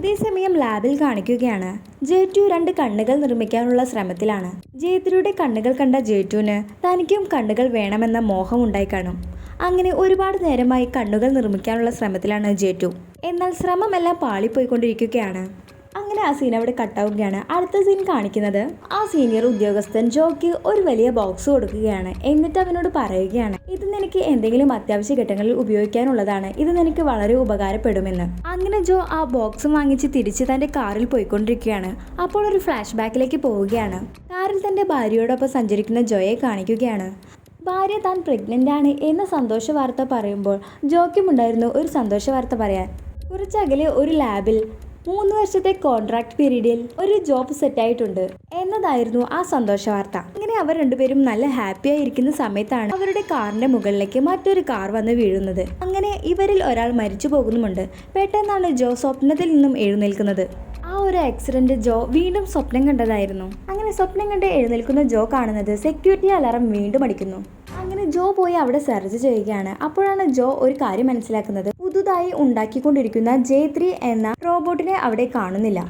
ഇതേസമയം ലാബിൽ കാണിക്കുകയാണ്. ജേറ്റു രണ്ട് കണ്ണുകൾ നിർമ്മിക്കാനുള്ള ശ്രമത്തിലാണ്. ജേത്രിയുടെ കണ്ണുകൾ കണ്ട ജേറ്റുവിന് തനിക്കും കണ്ണുകൾ വേണമെന്ന മോഹം ഉണ്ടായി കാണും. അങ്ങനെ ഒരുപാട് നേരമായി കണ്ണുകൾ നിർമ്മിക്കാനുള്ള ശ്രമത്തിലാണ് ജേറ്റു എന്നാൽ ശ്രമമെല്ലാം പാളിപ്പോയിക്കൊണ്ടിരിക്കുകയാണ്. അങ്ങനെ ആ സീൻ അവിടെ കട്ടാവുകയാണ് അടുത്ത സീൻ കാണിക്കുന്നത് ആ സീനിയർ ഉദ്യോഗസ്ഥൻ ജോക്ക് ഒരു വലിയ ബോക്സ് കൊടുക്കുകയാണ്. എന്നിട്ട് അവനോട് പറയുകയാണ് ഇത് നിനക്ക് എന്തെങ്കിലും അത്യാവശ്യ ഘട്ടങ്ങളിൽ ഉപയോഗിക്കാനുള്ളതാണ്. ഇത് നിനക്ക് വളരെ ഉപകാരപ്പെടുമെന്ന്. അങ്ങനെ ജോ ആ ബോക്സ് വാങ്ങിച്ച് തിരിച്ച് തന്റെ കാറിൽ പോയിക്കൊണ്ടിരിക്കുകയാണ്. അപ്പോൾ ഒരു ഫ്ലാഷ് ബാക്കിലേക്ക് പോവുകയാണ്. കാറിൽ തന്റെ ഭാര്യയോടൊപ്പം സഞ്ചരിക്കുന്ന ജോയെ കാണിക്കുകയാണ്. ഭാര്യ താൻ പ്രഗ്നന്റ് ആണ് എന്ന സന്തോഷ വാർത്ത പറയുമ്പോൾ ജോക്കുമുണ്ടായിരുന്നു ഒരു സന്തോഷ വാർത്ത പറയാൻ. കുറച്ചകലെ ഒരു ലാബിൽ മൂന്ന് വർഷത്തെ കോൺട്രാക്ട് പീരീഡിൽ ഒരു ജോബ് സെറ്റായിട്ടുണ്ട് എന്നതായിരുന്നു ആ സന്തോഷ വാർത്ത. അങ്ങനെ അവർ രണ്ടുപേരും നല്ല ഹാപ്പി ആയിരിക്കുന്ന സമയത്താണ് അവരുടെ കാറിന്റെ മുകളിലേക്ക് മറ്റൊരു കാർ വന്ന് വീഴുന്നത്. അങ്ങനെ ഇവരിൽ ഒരാൾ മരിച്ചു പോകുന്നുമുണ്ട്. പെട്ടെന്നാണ് ജോ സ്വപ്നത്തിൽ നിന്നും എഴുന്നേൽക്കുന്നത്. ആ ഒരു ആക്സിഡന്റ് ജോ വീണ്ടും സ്വപ്നം കണ്ടതായിരുന്നു. അങ്ങനെ സ്വപ്നം കണ്ട് എഴുന്നേൽക്കുന്ന ജോ കാണുന്നത് സെക്യൂരിറ്റി അലാറം വീണ്ടും അടിക്കുന്നു. അങ്ങനെ ജോ പോയി അവിടെ സെർച്ച് ചെയ്യുകയാണ്. അപ്പോഴാണ് ജോ ഒരു കാര്യം മനസ്സിലാക്കുന്നത്. പുതുതായി ഉണ്ടാക്കിക്കൊണ്ടിരിക്കുന്ന ജെ ത്രീ എന്ന റോബോട്ടിനെ അവിടെ കാണുന്നില്ല.